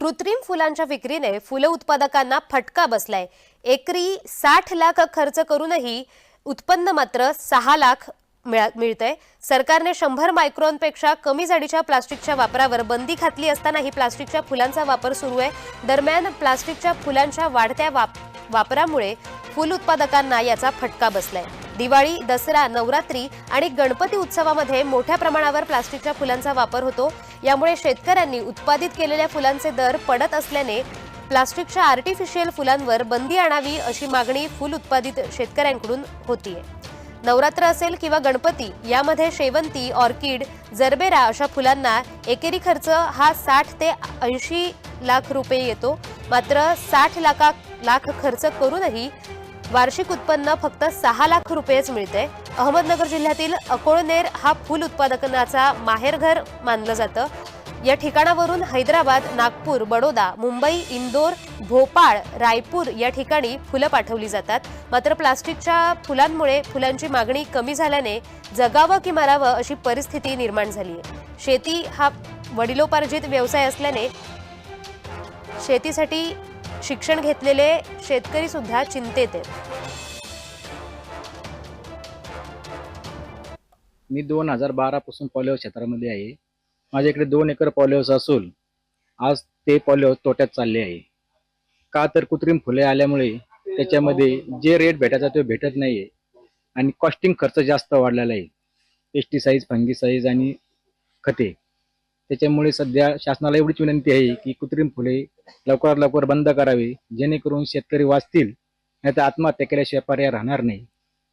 कृत्रिम फुलांच्या विक्रीने फुलं उत्पादकांना फटका बसलाय. एकरी साठ लाख खर्च करूनही उत्पन्न मात्र सहा लाख मिळा- मिळतंय. सरकारने शंभर मायक्रॉनपेक्षा कमी जाडीच्या प्लास्टिकच्या वापरावर बंदी घातली असतानाही प्लास्टिकच्या फुलांचा वापर सुरू आहे. दरम्यान प्लास्टिकच्या फुलांच्या वाढत्या वाप वापरामुळे फुल उत्पादकांना याचा फटका बसलाय. दिवाळी दसरा नवरात्री आणि गणपती उत्सवामध्ये मोठ्या प्रमाणावर प्लास्टिकच्या फुलांचा वापर होतो. यामुळे शेतकऱ्यांनी उत्पादित केलेल्या फुलांचे दर पडत असल्याने प्लास्टिकच्या आर्टिफिशियल फुलांवर बंदी आणावी अशी मागणी फुल उत्पादित शेतकऱ्यांकडून होतीये. नवरात्र असेल किंवा गणपती यामध्ये शेवंती ऑर्किड जरबेरा अशा फुलांना एकेरी खर्च हा साठ ते ऐंशी लाख रुपये येतो. मात्र साठ लाखा लाख खर्च करूनही वार्षिक उत्पन्न फक्त सहा लाख रुपयेच मिळते. अहमदनगर जिल्ह्यातील अकोळनेर हा फुल उत्पादनाचा माहेरघर मानलं जातं. या ठिकाणावरून हैदराबाद नागपूर बडोदा मुंबई इंदोर भोपाळ रायपूर या ठिकाणी फुलं पाठवली जातात. मात्र प्लास्टिकच्या फुलांमुळे फुलांची मागणी कमी झाल्याने जगावं की मारावं अशी परिस्थिती निर्माण झाली आहे. शेती हा वडिलोपार्जित व्यवसाय असल्याने शेतीसाठी शिक्षण घेतलेले शेतकरी सुद्धा चिंतेत आहेत. मी दोन हजार बारापासून पॉलिओ क्षेत्रामध्ये आहे. माझ्याकडे दोन एकर पॉलिओस असून आज ते पॉलिओ तोट्यात चालले आहे. का तर कृत्रिम फुले आल्यामुळे त्याच्यामध्ये जे रेट भेटायचा तो भेटत नाहीये आणि कॉस्टिंग खर्च जास्त वाढलेला आहे. पेस्टिसाईज फंगीसाईज आणि खते. त्याच्यामुळे सध्या शासनाला एवढीच विनंती आहे की कृत्रिम फुले लवकरात लवकर बंद करावी जेणेकरून शेतकरी वाचतील नाही तर आत्महत्या केल्याशिवाय पर्याय राहणार नाही.